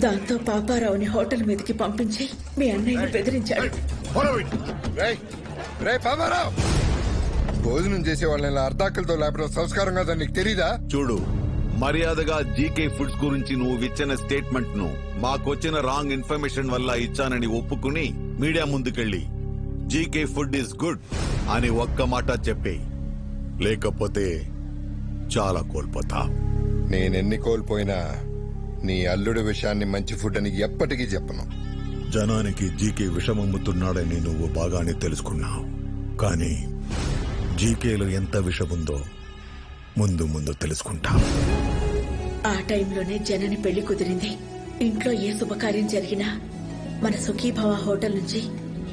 దాంతో పాపారావుని హోటల్ మీదకి పంపించి మీ అన్నయ్యని బెదిరించాడు. భోజనం చేసే వాళ్ళని అర్ధాకలతో లేపడం సంస్కారం కదా నీకు తెలీదా? చూడు మర్యాదగా జీకే ఫుడ్స్ గురించి నువ్వు ఇచ్చిన స్టేట్మెంట్ను మాకొచ్చిన రాంగ్ ఇన్ఫర్మేషన్ వల్ల ఇచ్చానని ఒప్పుకుని మీడియా ముందుకెళ్ళి జీకే ఫుడ్ ఇస్ గుడ్ అని ఒక్క మాట చెప్పే లేకపోతే చాలా కోల్పోతా. నేనెన్ని కోల్పోయినా నీ అల్లుడి విషయాన్ని మంచి ఫుడ్ అని ఎప్పటికీ చెప్పను. జనానికి జీకే విషమమ్ముతున్నాడని నువ్వు బాగానే తెలుసుకున్నావు. కానీ జీకేలో ఎంత విషముందో ముందు ముందు తెలుసుకుంటా. ఆ టైంలోనే జనని పెళ్ళి కుదిరింది. ఇంట్లో ఏ శుభకార్యం జరిగినా మన సుఖీభవ హోటల్ నుంచి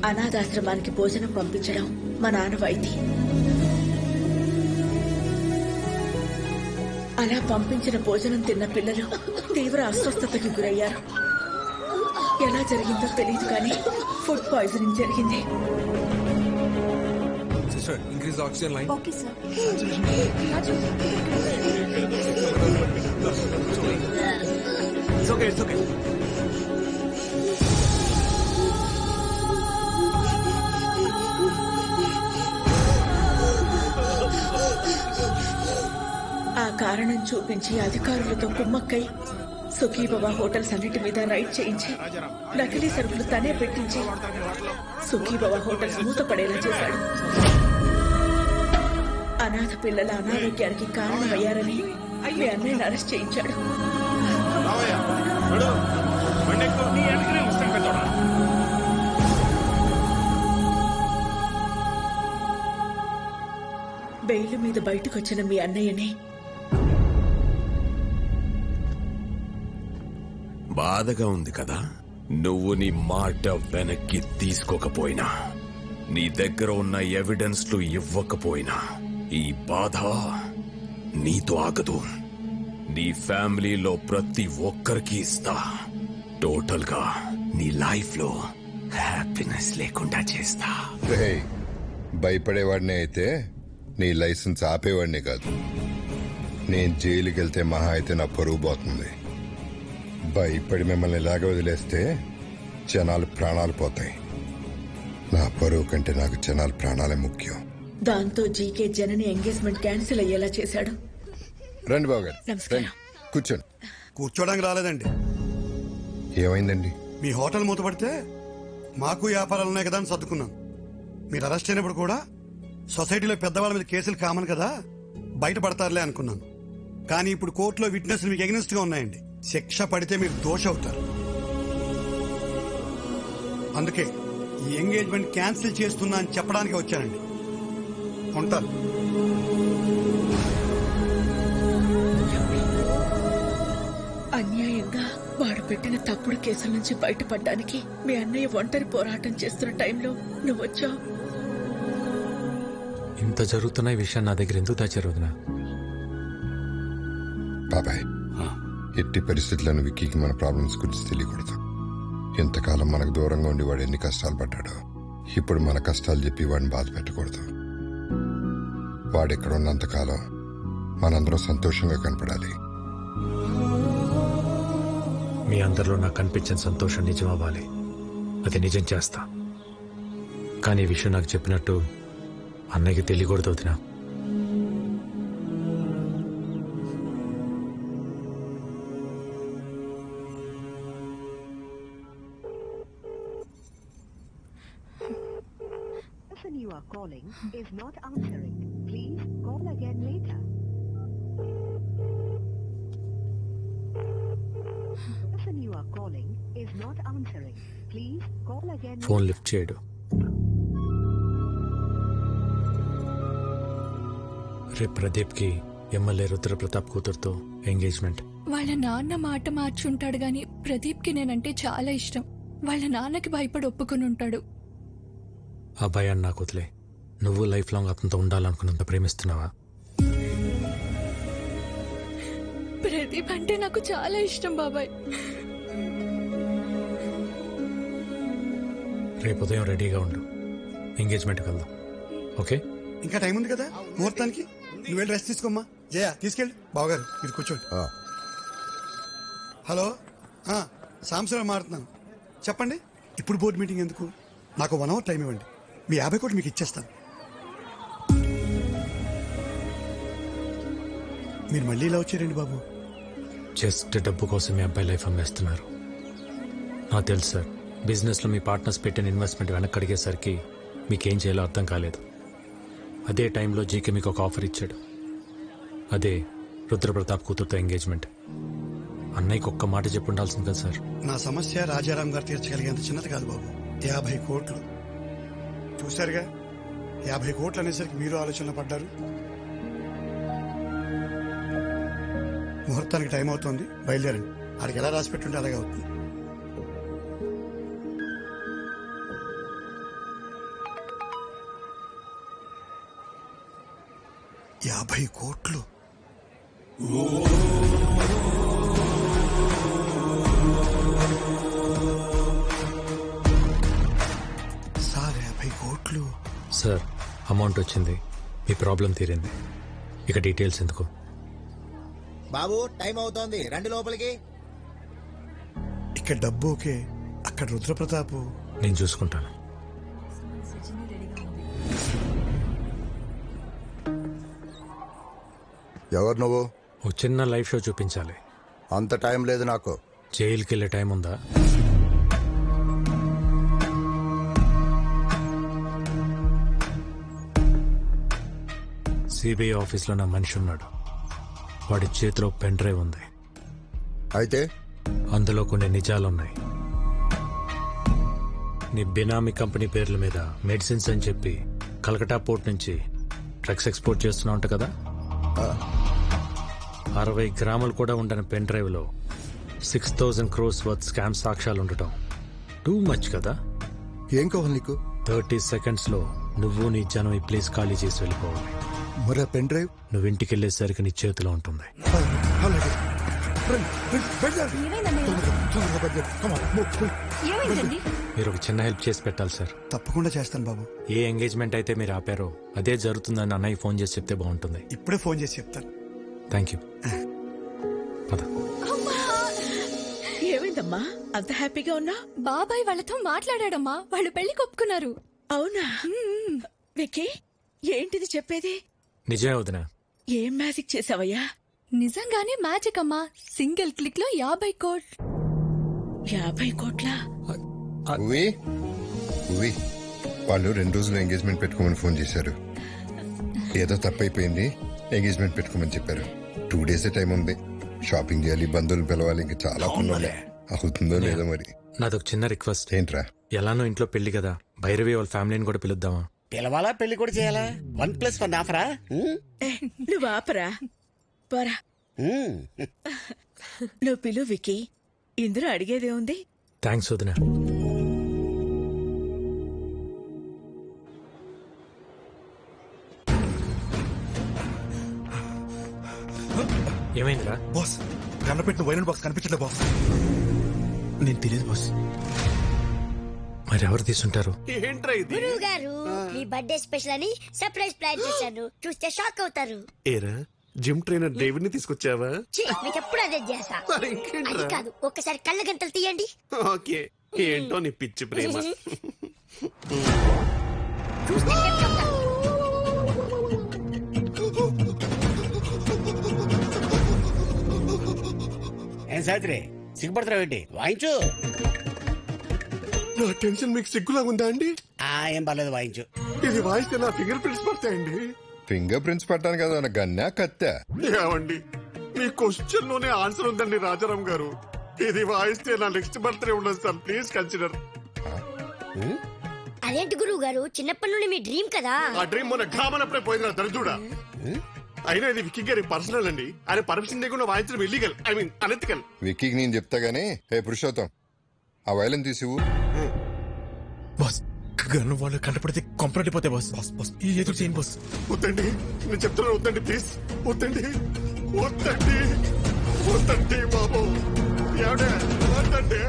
అనాథాశ్రమానికి భోజనం పంపించడం మా నాన్నవాయితీ అలా పంపించిన భోజనం తిన్న పిల్లలు తీవ్ర అస్వస్థతకి గురయ్యారు. ఎలా జరిగిందో తెలియదు కానీ ఫుడ్ పాయిజనింగ్ జరిగింది. Sister increase oxygen line okay sir it's okay it's okay కారణం చూపించి అధికారులతో కుమ్మక్కై సుఖీబాబా హోటల్స్ అన్నిటి మీద రైడ్ చేయించి నకిలీ సరుకులు తనే పెట్టించి సుఖీబాబా హోటల్స్ మూతపడేలా చేశాడు. అనాథ పిల్లల అనారోగ్యానికి కారణమయ్యారని మీ అన్నయ్యని అరెస్ట్ చేయించాడు. బెయిల్ మీద బయటకొచ్చిన మీ అన్నయ్యని బాధగా ఉంది కదా? నువ్వు నీ మాట వెనక్కి తీసుకోకపోయినా నీ దగ్గర ఉన్న ఎవిడెన్స్లు ఇవ్వకపోయినా ఈ బాధ నీతో ఆగదు. నీ ఫ్యామిలీలో ప్రతి ఒక్కరికి ఇస్తా. టోటల్గా నీ లైఫ్లో హ్యాపీనెస్ లేకుండా చేస్తా. రేయ్ భయపడేవాడినే అయితే నీ లైసెన్స్ ఆపేవాడిని కాదు. నేను జైలుకి వెళ్తే మహా అయితే నా పరువు పోతుంది. భయపడి మిమ్మల్ని ఇలాగ వదిలేస్తే జనాలు ప్రాణాలు పోతాయి. నా పరువు కంటే నాకు జనాల ప్రాణాలే ముఖ్యం. దాంతో జీకే జనని ఎంగేజ్మెంట్ క్యాన్సిల్ అయ్యేలా చేశాడు. రండి బాబు గారు. రండి. కూర్చోండి. కూర్చోడానికి రాలేదండి. ఏమైందండి? మీ హోటల్ మూతపడితే మాకు వ్యాపారాలు ఉన్నాయి కదా అని సర్దుకున్నాం. మీరు అరెస్ట్ అయినప్పుడు కూడా సొసైటీలో పెద్దవాళ్ళ మీద కేసులు కామన్ కదా బయటపడతారులే అనుకున్నాను. కానీ ఇప్పుడు కోర్టులో విట్నెస్ మీకు ఎగ్నెస్ట్గా ఉన్నాయండి. శిక్ష పడితే మీరు దోష అవుతారు అందుకే ఈ ఎంగేజ్మెంట్ క్యాన్సిల్ చేస్తున్నా అని చెప్పడానికి వచ్చానండి. ఉంటాను. అన్యాయంగా వాడు పెట్టిన తప్పుడు కేసుల నుంచి బయటపడడానికి మీ అన్నయ్య ఒంటరి పోరాటం చేస్తున్న టైంలో నువ్వు వచ్చావు. ఇంత జరుగుతున్న ఈ విషయం నా దగ్గర ఎందుకు దాచారు వదినా? బాబాయ్ ఎట్టి పరిస్థితులను విక్కీకి మన ప్రాబ్లమ్స్ గురించి తెలియకూడదు. ఇంతకాలం మనకు దూరంగా ఉండి వాడు ఎన్ని కష్టాలు పడ్డాడో ఇప్పుడు మన కష్టాలు చెప్పి వాడిని బాధ పెట్టకూడదు. వాడు ఇక్కడ ఉన్నంతకాలం మనందరం సంతోషంగా కనపడాలి. మీ అందరిలో నాకు కనిపించిన సంతోషం నిజం అవ్వాలి అది నిజం చేస్తా. కానీ ఈ విషయం నాకు చెప్పినట్టు అన్నయ్యకి తెలియకూడదు వదినా. Are calling is not answering. Please call again later. The person you are calling is not answering. Please call again phone lift చేయడు రేపు ప్రదీప్కి ఎమ్మెల్యే రుద్రప్రతాప్ కూతురుతో ఎంగేజ్మెంట్ వాళ్ళ నాన్న మాట మార్చుంటాడు గాని ప్రదీప్కి నేనంటే చాలా ఇష్టం వాళ్ళ నాన్నకి భయపడి ఒప్పుకుని ఉంటాడు ఆ భయాన్ని నాకు వదిలే నువ్వు లైఫ్ లాంగ్ అతనితో ఉండాలనుకున్నంత ప్రేమిస్తున్నావా? ప్రదీప్ అంటే నాకు చాలా ఇష్టం బాబాయ్. రేపు ఉదయం రెడీగా ఉండు. ఎంగేజ్మెంట్కి వెళ్దాం. ఓకే? ఇంకా టైం ఉంది కదా? ముహూర్తానికి? నువ్వు వెళ్ళి రెస్ట్ తీసుకోమ్మా. జయ తీసుకెళ్ళి. బావగారు ఇది కూర్చోండి. హలో? ఆ, సాంసరావు మారుతున్నాను. చెప్పండి. ఇప్పుడు బోర్డు మీటింగ్ ఎందుకు? నాకు వన్ అవర్ టైం ఇవ్వండి. మీ యాభై కోట్లు మీకు ఇచ్చేస్తాను. మీరు మళ్ళీ ఇలా వచ్చారండి బాబు? జస్ట్ డబ్బు కోసం మీ అబ్బాయి లైఫ్ అమ్మేస్తున్నారు. నాకు తెలుసు సార్ బిజినెస్లో మీ పార్ట్నర్స్ పెట్టిన ఇన్వెస్ట్మెంట్ వెనక్కి అడిగేసరికి మీకేం చేయాలో అర్థం కాలేదు. అదే టైంలో జీకే మీకు ఒక ఆఫర్ ఇచ్చాడు. అదే రుద్రప్రతాప్ కూతురుతో ఎంగేజ్మెంట్. అన్నయ్యకి ఒక్క మాట చెప్పి ఉండాల్సింది కదా సార్. నా సమస్య రాజారాం గారు తీర్చగలిగేంత చిన్నది కాదు బాబు. యాభై కోట్లు. చూశారుగా? యాభై కోట్లు అనేసరికి మీరు ఆలోచనలో పడ్డారు. ముహూర్తానికి టైం అవుతుంది. బయలుదేరండి. ఆడికి ఎలా రాసి పెట్టుంటే అలాగే అవుతుంది. యాభై కోట్లు. సార్ యాభై కోట్లు. సార్ అమౌంట్ వచ్చింది. మీ ప్రాబ్లం తీరింది. ఇక డీటెయిల్స్ ఎందుకు? బాబు టైం అవుతోంది. రండి లోపలికి. ఇక్కడ డబ్బు ఓకే అక్కడ రుద్రప్రతాపు. నేను చూసుకుంటాను. ఎవరు నువ్వు? ఓ చిన్న లైవ్ షో చూపించాలి. అంత టైం లేదు నాకు. జైలుకి వెళ్ళే టైం ఉందా? సిబిఐ ఆఫీస్లో నా మనిషి ఉన్నాడు. వాడి చేతిలో పెన్ డ్రైవ్ ఉంది. అయితే? అందులో కొన్ని నిజాలున్నాయి. నీ బినామీ కంపెనీ పేర్ల మీద మెడిసిన్స్ అని చెప్పి కలకటా పోర్ట్ నుంచి డ్రగ్స్ ఎక్స్పోర్ట్ చేస్తున్నావు అంట కదా? అరవై గ్రాములు కూడా ఉండని పెన్ డ్రైవ్లో six thousand crores worth scam సాక్ష్యాలు ఉండటం. టూ మచ్ కదా? ఏం కావాలి నీకు? థర్టీ సెకండ్స్లో నువ్వు నీ జనం ఈ ప్లేస్ ఖాళీ చేసి వెళ్ళిపోవాలి. మరి ఆ పెన్ డ్రైవ్? నువ్వు ఇంటికి వెళ్ళేసరికి నీ చేతిలో ఉంటుంది. అలాగే. మీరు ఒక చిన్న హెల్ప్ చేసి పెట్టాలి సార్. తప్పకుండా చేస్తాను బాబు. ఏ ఎంగేజ్మెంట్ అయితే మీరు ఆపారో అదే జరుగుతుందని అన్నయ్య ఫోన్ చేసి చెప్తే బాగుంటుంది. ఇప్పుడే ఫోన్ చేసి చెప్తాను. థ్యాంక్ యూ పద. ఏమైందమ్మా? అంత హ్యాపీగా ఉన్నా? బాబాయ్ వాళ్ళతో మాట్లాడాడమ్మా. వాళ్ళు పెళ్ళి కొప్పుకున్నారు. అవునా? విక్కీ ఏంటిది చెప్పేది? నిజమే వదినా. ఏం మ్యాజిక్ చేసావయ్యా? నిజంగానే మ్యాజిక్ అమ్మా. సింగిల్ క్లిక్లో యాభై కోట్. యాభై కోట్ల? ఉవి ఉవి వాళ్ళు రెండు రోజులు ఎంగేజ్మెంట్ పెట్టుకోమని ఫోన్ చేశారు. ఏదో తప్పైపోయింది ఎంగేజ్మెంట్ పెట్టుకోమని చెప్పారు. టూ డేస్ టైం ఉంది. షాపింగ్ చేయాలి బంధువులు పిలవాలి ఇంకా చాలా పనులు. అవుతుందో లేదో మరి. నాదొక చిన్న రిక్వెస్ట్ ఏంట్రా? ఎలానో ఇంట్లో పెళ్ళి కదా. భైరవి వాళ్ళ ఫ్యామిలీని కూడా పిలుద్దామా? పిలవాలా పెళ్ళి కూడా చేయాలా? వన్ ప్లస్ వన్ ఆఫరా ఏ, నువ్వు ఆపరా. పోరా. నువ్వు పిలు విక్కీ. ఇందులో అడిగేదే ఉంది. థ్యాంక్స్ వదినా. ఏమైందిరా? బాస్ కన్నపెట్టిన వైరల్ బాక్స్ కనిపించట్లే బాస్ నేను తెలియదు బాస్ మరి ఎవరు తీసుంటారు గురువు గారు మీ బర్త్డే స్పెషల్ అని సర్ప్రైజ్ ప్లాన్ చేశాను. చూస్తే షాక్ అవుతారు. ఏరా జిమ్ ట్రైనర్ డేవిడ్ని తీసుకొచ్చావా? ఛీ, మీకు ఎప్పుడు అదే చేసా మరి ఇంకేంట్రా? అది కాదు ఒక్కసారి కళ్ళ గంటలు తీయండి. ఓకే ఏంటో నీ పిచ్చి ప్రేమ. చూస్తే షాక్ అవుతారు. ఏం సావిత్రి సిగ్గుపడుతున్నావు ఏంటి వాయించు. నా టెన్షన్ మీకు సిగ్గులా ఉందా అండి? ఆ ఏం పర్లేదు వాయించు. ఇది వాయిస్తే నా ఫింగర్ ప్రింట్స్ పడతాయండి. ఫింగర్ ప్రింట్స్ పట్టాను కదా నా గన్నా కత్తా? ఏమండి మీ క్వశ్చన్లోనే ఆన్సర్ ఉందండి రాజారాం గారు. ఇది వాయిస్తే నా నెక్స్ట్ బర్త్డే ఉండదు సార్ ప్లీజ్ కన్సిడర్. అదేంటి గురువు గారు చిన్నప్పటి నుండి మీ డ్రీమ్ కదా? ఆ డ్రీమ్ మొన్న ఘామనప్పుడే పోయింది దరిద్రుడా అయినా ఇది విక్కీ గారి పర్సనల్ అండి. ఆయన పర్మిషన్ లేకుండా వాయించడం ఇల్లీగల్ ఐ మీన్ అనెతికల్ విక్కీకి నేను చెప్తా గానీ హే పురుషోత్తం ఆ వైలెన్ తీసివు బాస్ గన్ను వాళ్ళు కంటపడితే కొంపరటిపోతే బాస్. Boss boss. ఏదో చేయండి బాస్. వద్దండి. నేను చెప్తున్నాను వద్దండి ప్లీజ్. వద్దండి. వద్దండి. వద్దండి బాబు. ఎవడే వద్దండి.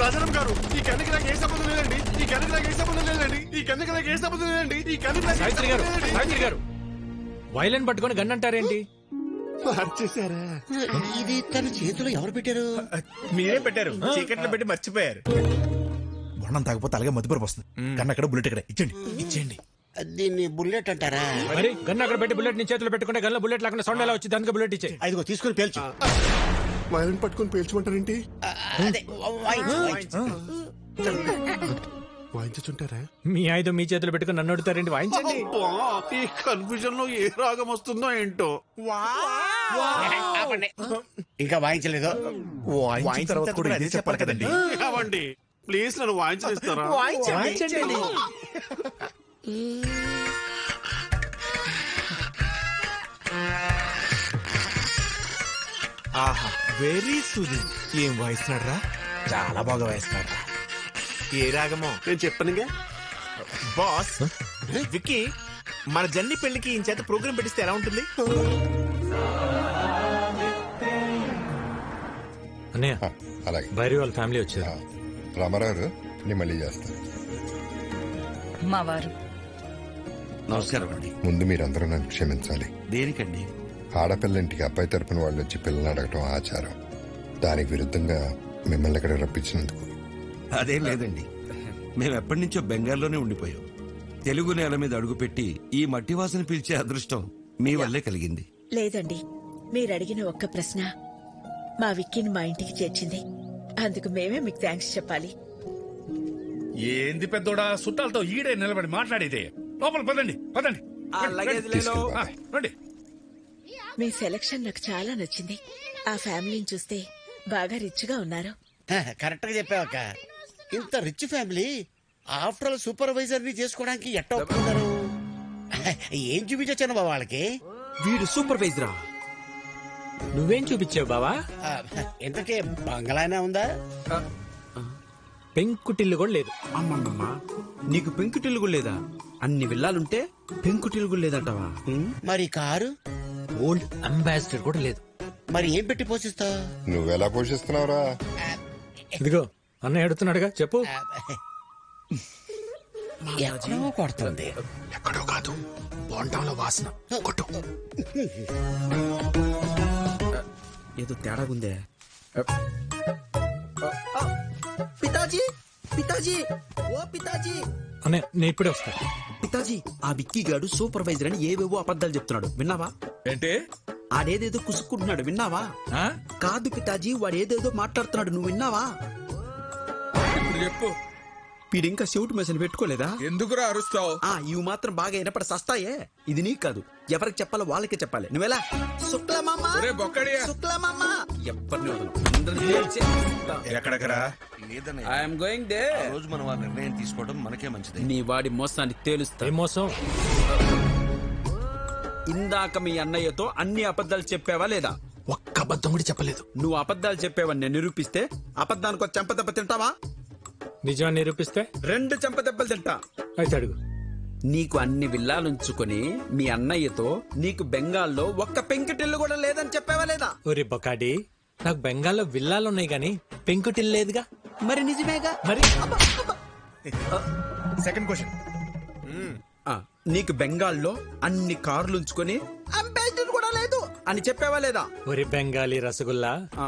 రాజారాం గారు ఈ కన్నుకి నాకు ఏ సంబంధం లేదండి. ఈ కన్నుకి నాకు ఏ సంబంధం లేదండి. ఈ కన్నుకి నాకు ఏ సంబంధం లేదండి. ఈ కన్నుకి నాకు సావిత్రి. సావిత్రి గారు. వైలెన్ పట్టుకొని గన్ అంటారేంటి? మార్చేశారా ఇది తన చేతిలో ఎవరు పెట్టారు మీరే పెట్టారు చీకట్లో పెట్టి మర్చిపోయారు బొండం తాగపోతే అలాగే మధుపరపు వస్తుంది కన్నా అక్కడ బుల్లెట్ ఇక్కడ ఇచ్చండి ఇచ్చేయండి దీన్ని బుల్లెట్ అంటారా మరి గన్ అక్కడ పెట్టి బుల్లెట్ నీ చేతిలో పెట్టుకుంటే గన్లో బుల్లెట్ లేకుండా సౌండ్ ఎలా వచ్చింది అందుకే బుల్లెట్ ఇచ్చే ఐదుగో తీసుకుని పేల్చు వైలెన్ పట్టుకొని పేల్చుకుంటారేంటి అదే. వాయించుంటారా మీ ఆయుధం మీ చేతిలో పెట్టుకుని నన్ను అడుగుతారేంటి? వాయించండి. ఈ కన్ఫ్యూజన్లో ఏ రాగం వస్తుందో ఏంటో? ఆపండి. ఇంకా వాయించలేదు. వాయించిన తర్వాత కూడా ఇదే చెప్పాలి కదండి. అవండి ప్లీజ్ నన్ను వాయించనిస్తారా? వాయించండి. ఆహా వెరీ సూదింగ్ ఏం వాయిస్తున్నాడు రా చాలా బాగా వాయిస్తున్నాడు ఏ రాగమో నేను చెప్పనుగా? బాస్ విక్కీ మన జన్ని పెళ్ళికి ఈ చేత ప్రోగ్రామ్ పెట్టిస్తే ఎలా ఉంటుంది? అన్నయ్య అలాగే. భైరి వాళ్ళ ఫ్యామిలీ వచ్చారు. రామారావు నేను మళ్ళీ చేస్తాను. మా వారు నమస్కారం అండి. ముందు మీరందరూ నన్ను క్షమించాలి. దేనికండి? ఆడపిల్ల ఇంటికి అబ్బాయి తరపున వాళ్ళు వచ్చి పిల్లల్ని అడగటం ఆచారం. దానికి విరుద్ధంగా మిమ్మల్ని ఇక్కడ రప్పించినందుకు. అదేం లేదండి. మేము ఎప్పటి నుంచో బెంగాల్లోనే ఉండిపోయాం. తెలుగు నేల మీద అడుగుపెట్టి ఈ మట్టి వాసన పిలిచే అదృష్టం మీ వల్లే కలిగింది. లేదండి. మీరు అడిగిన ఒక్క ప్రశ్న మా విక్కీని మా ఇంటికి చేర్చింది. అందుకు మేమే మీకు థ్యాంక్స్ చెప్పాలి. ఏంది పెద్దోడా? చుట్టాలతో ఈడే నిలబడి మాట్లాడేది. లోపల పదండి పదండి. రండి మీ సెలక్షన్ నాకు చాలా నచ్చింది. ఆ ఫ్యామిలీని చూస్తే బాగా రిచ్గా ఉన్నారు. కరెక్ట్గా చెప్పావక్క. ఇంత రిచ్ ఫ్యామిలీ? ఆఫ్టర్ ఆల్ సూపర్వైజర్ని చేసుకోవడానికి ఎట్ట ఒప్పుకున్నారు? ఏం చూపించొచ్చాను బాబా వాళ్ళకి? వీడు సూపర్వైజరా? నువ్వేం చూపించావు బావా? ఇంతకీ బంగ్లానే ఉందా? పెంకుటిల్లు కూడా లేదు. అమ్మమ్మమ్మ నీకు పెంకుటిల్లు కూడా లేదా? అన్ని విల్లాలుంటే పెంకుటిల్లు కూడా లేదంటావా? మరి కారు? ఓల్డ్ అంబాసిడర్ కూడా లేదు. మరి ఏం పెట్టి పోషిస్తావు? నువ్వెలా పోషిస్తున్నావురా? ఇదిగో అన్నయ్య అడుగుతున్నాడుగా చెప్పు. ఎక్కడో కొడుతుంది. ఎక్కడో కాదు బోండంలో వాసన. కొట్టు. ఏదో తేడాగుందే. పితాజీ పితాజీ ఓ పితాజీ. అన్నయ్య నేను ఇప్పుడే వస్తా. పితాజీ ఆ విక్కీ గాడు సూపర్వైజర్ అని ఏవేవో అబద్ధాలు చెప్తున్నాడు. విన్నావా? ఏంటి? ఆడేదేదో కుసుక్కుంటున్నాడు. విన్నావా? ఆ? కాదు పితాజీ వాడు ఏదేదో మాట్లాడుతున్నాడు. నువ్వు విన్నావా? చెప్పు. వీడు ఇంకా చెవిటి మెషిన్ పెట్టుకోలేదా? ఎందుకురా అరుస్తావు? ఆ ఇవి మాత్రం బాగా వినపడ సస్తాయే. ఇది నీకు కాదు. ఎవరికి చెప్పాలో వాళ్ళకే చెప్పాలి. నువ్వెలా శుక్లమామ! ఒరే బొక్కడియా! శుక్లమామ! ఎవరిని వదలను. అందరినీ తేల్చే. ఎక్కడెక్కడా ఐఎమ్ గోయింగ్ దే ఆ రోజు మనం ఆ నిర్ణయం తీసుకోవడం మనకే మంచిది. నీ వాడి మోసాన్ని తేలుస్తా. ఏం మోసం? ఇందాక మీ అన్నయ్యతో అన్ని అబద్ధాలు చెప్పావా లేదా? ఒక్క అబద్ధం కూడా చెప్పలేదు. నువ్వు అబద్ధాలు చెప్పావని నేను నిరూపిస్తే అబద్ధానికి ఒక చెంపదెబ్బ తింటావా? నిజాన్ని నిరూపిస్తే? రెండు చెంపదెబ్బలు తింటా. అయితే అడుగు. నీకు అన్ని విల్లాలుంచుకొని మీ అన్నయ్యతో నీకు బెంగాల్లో ఒక్క పెంకిటిల్లు కూడా లేదని చెప్పావా లేదా? ఒరే బొకాడి నాకు బెంగాల్లో విల్లాలు ఉన్నాయి గాని పెంకుటిల్లు లేదుగా? మరి నిజమేగా? మరి? సెకండ్ క్వశ్చన్ ఆ, నీకు బెంగాల్లో అన్ని కార్లు ఉంచుకొని అంబాసిడర్ కూడా లేదు అని చెప్పావా లేదా? ఒరే బెంగాలీ రసగుల్లా ఆ,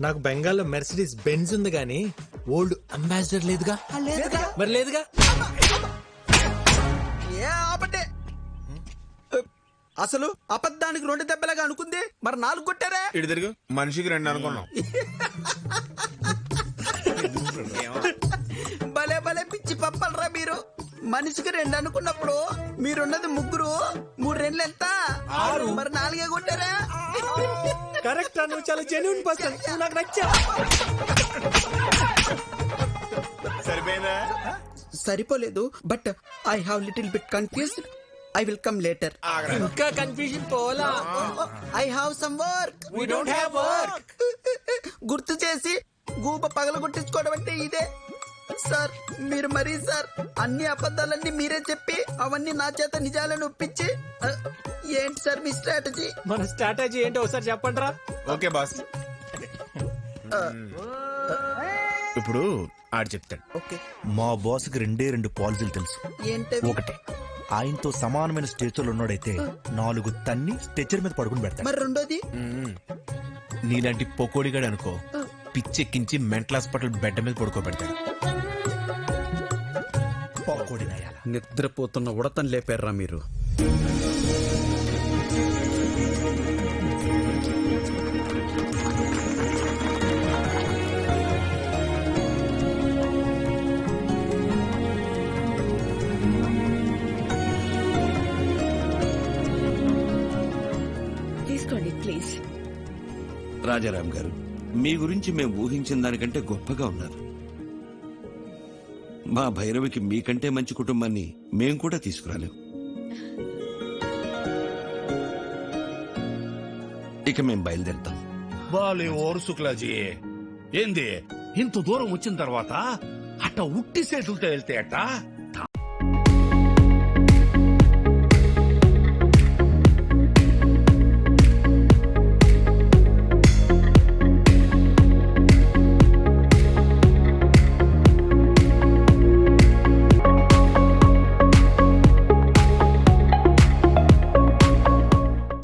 నాకు బెంగాల్లో మెర్సిడీస్ బెంజ్ ఉంది గాని ఓల్డ్ అంబాసిడర్ లేదుగా? లేదుగా. మరి లేదుగా? ఏ ఆపటే. అసలు అబద్ధానికి రెండు దెబ్బలుగా అనుకుంది? మరి నాలుగు కొట్టారా? ఇటు తిరుగు. మనిషికి రెండు అనుకున్నాం. భలే భలే పిచ్చి పప్పలరా మీరు. మనిషికి రెండు అనుకున్నప్పుడు మీరున్నది ముగ్గురు మూడు రెండు ఎంత ఆరు. మరి నాలుగే కొట్టారా? కరెక్ట్ నువ్వు చాలా జెన్యున్ పర్సన్ నువ్వు నాకు నచ్చా సరిపోయిందా? సరిపోలేదు but I have little bit confused I will come later ఇంకా కన్ఫ్యూజన్ పోలా I have some work We don't have work. గుర్తు చేసి గూప పగల కొట్టించుకోవడం అంటే ఇదే. సార్ మీరు మరీ సార్ అన్ని అబద్ధాలన్నీ మీరే చెప్పి అవన్నీ నా చేత నిజాలను ఒప్పించి ఏంటి సార్ మీ స్ట్రాటజీ? మన స్ట్రాటజీ ఏంటో ఒకసారి చెప్పండి రా ఓకే బాస్. ఇప్పుడు ఆడు చెప్తాడు. ఓకే. మా బాస్కి రెండే రెండు పాలసీలు తెలుసు. ఏంటవి? ఒకటి ఆయనతో సమానమైన స్టేచర్లో ఉన్నాడైతే నాలుగు తన్ని స్టెచర్ మీద పడుకుని పెడతాడు. మరి రెండోది? నీలాంటి పొకోడిగాడు అనుకో పిచ్చెక్కించి మెంటల్ హాస్పిటల్ బెడ్ మీద పడుకోబెడతాడు. పొకోడి నయాల నిద్రపోతున్న ఉడతను లేపారా మీరు? రాజారాం గారు మీ గురించి మేము ఊహించిన దానికంటే గొప్పగా ఉన్నారు. మా భైరవికి మీకంటే మంచి కుటుంబాన్ని మేం కూడా తీసుకురాలేం. ఇక మేం బయలుదేరుతాం. బాలే ఓరు శుక్లాజీ. ఏంది? ఇంత దూరం వచ్చిన తర్వాత అట్ట ఉట్టి సేతులతో వెళ్తే అట్టా?